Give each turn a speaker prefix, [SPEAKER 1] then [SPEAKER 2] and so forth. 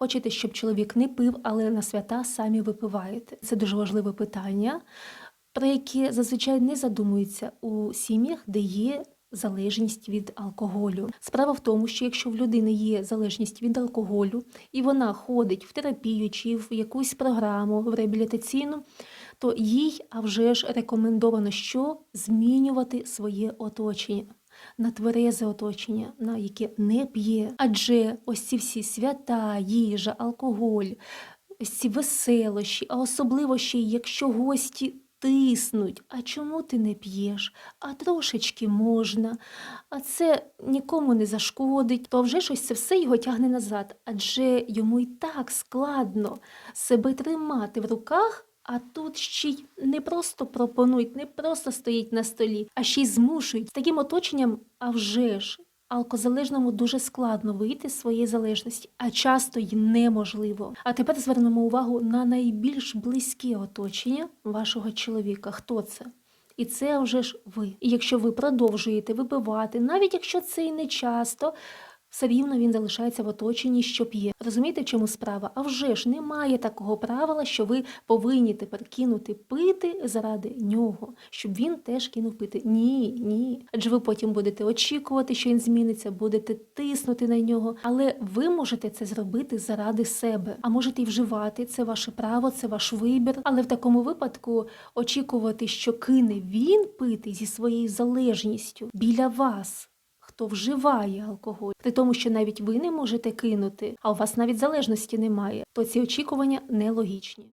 [SPEAKER 1] Хочете, щоб чоловік не пив, але на свята самі випиваєте. Це дуже важливе питання, про яке зазвичай не задумуються у сім'ях, де є залежність від алкоголю. Справа в тому, що якщо в людини є залежність від алкоголю, і вона ходить в терапію чи в якусь програму в реабілітаційну, то їй а вже ж рекомендовано що змінювати своє оточення. На тверезе оточення, на яке не п'є. Адже ось ці всі свята, їжа, алкоголь, ось ці веселощі, а особливо ще якщо гості тиснуть. А чому ти не п'єш? А трошечки можна, а це нікому не зашкодить, то вже ж ось це все його тягне назад, адже йому й так складно себе тримати в руках. А тут ще й не просто пропонують, не просто стоїть на столі, а ще й змушують. З таким оточенням, а вже ж, алкозалежному дуже складно вийти з своєї залежності, а часто й неможливо. А тепер звернемо увагу на найбільш близьке оточення вашого чоловіка. Хто це? І це вже ж ви. І якщо ви продовжуєте випивати, навіть якщо це і не часто, все рівно він залишається в оточенні, що п'є. Розумієте, в чому справа? А вже ж немає такого правила, що ви повинні тепер кинути пити заради нього, щоб він теж кинув пити. Ні, ні. Адже ви потім будете очікувати, що він зміниться, будете тиснути на нього. Але ви можете це зробити заради себе, а можете й вживати. Це ваше право, це ваш вибір. Але в такому випадку очікувати, що кине він пити зі своєю залежністю біля вас хто вживає алкоголь, при тому, що навіть ви не можете кинути, а у вас навіть залежності немає, то ці очікування нелогічні.